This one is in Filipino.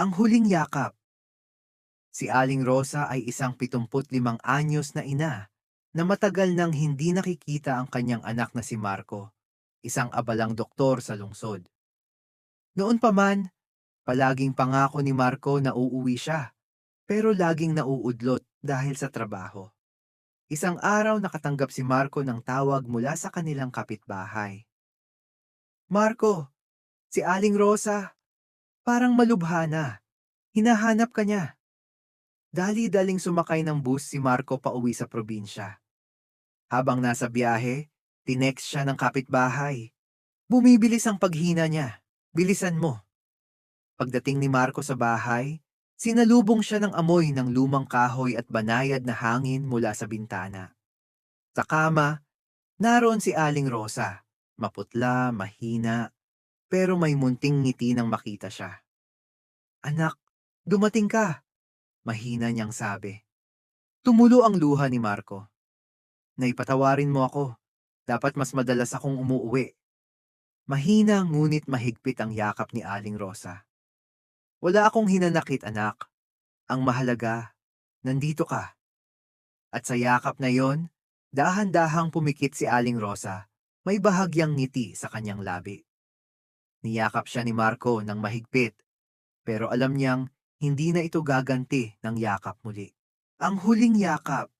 Ang huling yakap. Si Aling Rosa ay isang 75 anyos na ina na matagal nang hindi nakikita ang kanyang anak na si Marco, isang abalang doktor sa lungsod. Noon pa man, palaging pangako ni Marco na uuwi siya, pero laging nauudlot dahil sa trabaho. Isang araw nakatanggap si Marco ng tawag mula sa kanilang kapitbahay. Marco, si Aling Rosa, parang malubha na. Hinahanap ka niya. Dali-daling sumakay ng bus si Marco pauwi sa probinsya. Habang nasa biyahe, tinext siya ng kapitbahay. Bumibilis ang paghina niya. Bilisan mo. Pagdating ni Marco sa bahay, sinalubong siya ng amoy ng lumang kahoy at banayad na hangin mula sa bintana. Sa kama, naroon si Aling Rosa, maputla, mahina, pero may munting ngiti nang makita siya. Anak, dumating ka, mahina niyang sabi. Tumulo ang luha ni Marco. Naipatawarin mo ako, dapat mas madalas akong umuuwi. Mahina ngunit mahigpit ang yakap ni Aling Rosa. Wala akong hinanakit anak. Ang mahalaga, nandito ka. At sa yakap na yon, dahan-dahang pumikit si Aling Rosa. May bahagyang ngiti sa kanyang labi. Niyakap siya ni Marco ng mahigpit, pero alam niyang hindi na ito gaganti ng yakap muli. Ang huling yakap.